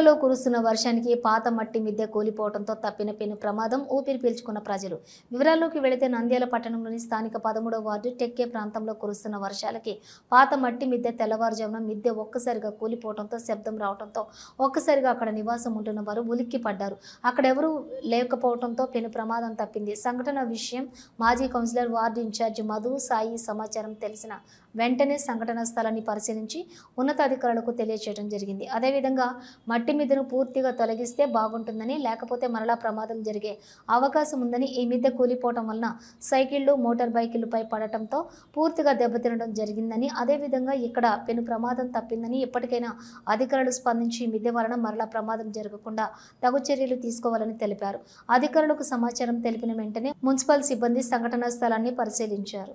నంద్యాలలో కురుస్తున్న వర్షానికి పాత మట్టి మిద్దె కూలిపోవడంతో తప్పిన పెను ప్రమాదం ఊపిరి పీల్చుకున్న ప్రజలు. వివరాల్లోకి వెళితే నంద్యాల పట్టణంలోని స్థానిక పదమూడవ వార్డు టెక్కే ప్రాంతంలో కురుస్తున్న వర్షాలకి పాత మట్టి మిద్దె తెల్లవారుజామున మిద్దె ఒక్కసారిగా కూలిపోవడంతో శబ్దం రావడంతో ఒక్కసారిగా అక్కడ నివాసం ఉంటున్న వారు ఉలిక్కి పడ్డారు అక్కడెవరూ లేకపోవడంతో పెను ప్రమాదం తప్పింది. సంఘటన విషయం మాజీ councillor ward in charge Madhu Sai సమాచారం తెలిసిన వెంటనే సంఘటన స్థలాన్ని పరిశీలించి ఉన్నతాధికారులకు తెలియజేయడం జరిగింది. అదేవిధంగా మట్టి మీదను పూర్తిగా తొలగిస్తే బాగుంటుందని లేకపోతే మరలా ప్రమాదం జరిగే అవకాశం ఉందని ఈ మిద్దె కూలిపోవటం వలన సైకిళ్ళు మోటార్ బైకులపై పడటంతో పూర్తిగా దెబ్బతినడం జరిగిందని అదేవిధంగా ఇక్కడ పెను ప్రమాదం తప్పిందని ఇప్పటికైనా అధికారులు స్పందించి ఈ మిద్దె వలన మరలా ప్రమాదం జరగకుండా తగు చర్యలు తీసుకోవాలని తెలిపారు. అధికారులకు సమాచారం తెలిపిన వెంటనే మున్సిపల్ సిబ్బంది సంఘటనా స్థలాన్ని పరిశీలించారు.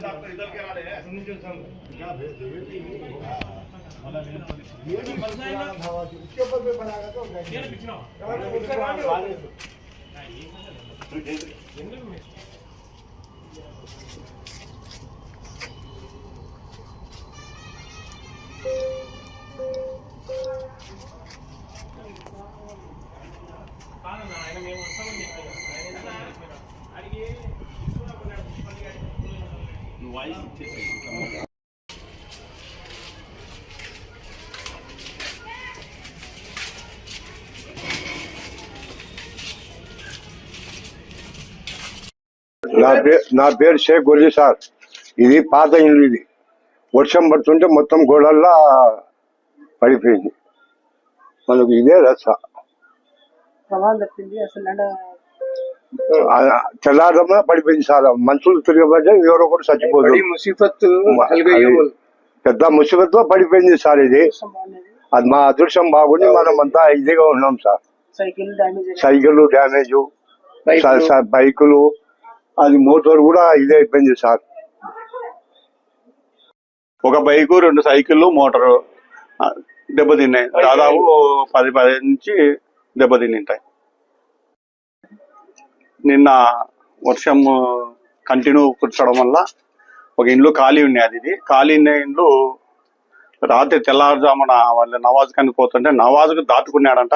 डॉक्टर इधर के आ रहे हैं सुनिए जो सब क्या भेज दे बेटी ये भी बंदा है ना उसके ऊपर पे बनाएगा तो ये पीछे ना उसका नाम है నా పేరు నా పేరు షేక్ గురి సార్. ఇది పాత ఇల్లు ఇది వర్షం పడుతుంటే మొత్తం గోడల్లా పడిపోయింది. మనకు ఇదే రస తెల్లారమ్మ పడిపోయింది సార్. మనుషులు తిరగబడ్డా ఎవరో కూడా చచ్చిపోతుంది పెద్ద ముసీబత్ పడిపోయింది సార్ ఇది. అది మా అదృష్టం బాగుండి మనం అంతా ఇదిగా ఉన్నాం సార్. సైకిల్ డ్యామేజ్ బైకులు అది మోటార్ కూడా ఇదే అయిపోయింది సార్. ఒక బైకు రెండు సైకిళ్ళు మోటారు దెబ్బతిన్నాయి. దాదాపు పది పది నుంచి దెబ్బతింటాయి నిన్న వర్షం కంటిన్యూ కుట్టడం వల్ల ఒక ఇండ్లు ఖాళీ ఉన్నాయి అది ఇది. ఖాళీ ఉన్న ఇండ్లు రాత్రి తెల్లారుజామున వాళ్ళ నవాజ్ కని పోతుంటే నవాజ్కు దాటుకున్నాడంట.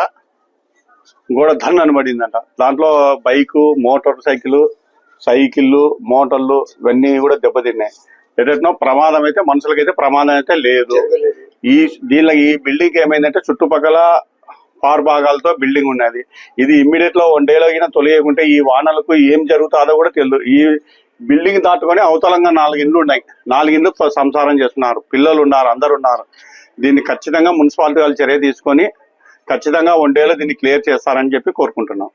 గోడ ధన్ అని పడిందంట దాంట్లో బైకు మోటార్ సైకిల్ సైకిళ్ళు మోటార్లు ఇవన్నీ కూడా దెబ్బతిన్నాయి. ఎటో ప్రమాదం అయితే మనుషులకైతే ప్రమాదం అయితే లేదు. ఈ దీనిలో ఈ బిల్డింగ్ ఏమైందంటే చుట్టుపక్కల పార్ భాగాలతో బిల్డింగ్ ఉన్నది. ఇది ఇమ్మీడియట్లో వన్ డేలో అయినా తొలగకుంటే ఈ వానలకు ఏం జరుగుతుందో కూడా తెలియదు. ఈ బిల్డింగ్ దాటుకొని అవతలంగా నాలుగు ఇండ్లు ఉన్నాయి. నాలుగు ఇండ్లు సంసారం చేస్తున్నారు. పిల్లలు ఉన్నారు అందరు ఉన్నారు. దీన్ని ఖచ్చితంగా మున్సిపాలిటీ వాళ్ళు చర్య తీసుకొని ఖచ్చితంగా వన్ డేలో దీన్ని క్లియర్ చేస్తారని చెప్పి కోరుకుంటున్నాం.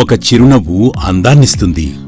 ఒక చిరునవ్వు అందాన్నిస్తుంది.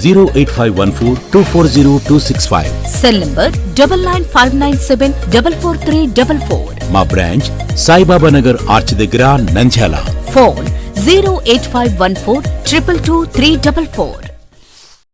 zero eight five one four two four zero two six five cell number double nine five nine seven double four three double four మా బ్రాంచ్ సాయిబాబా నగర్ ఆర్చ్ దగ్గర Nandyal. Phone zero eight five one four triple two three double four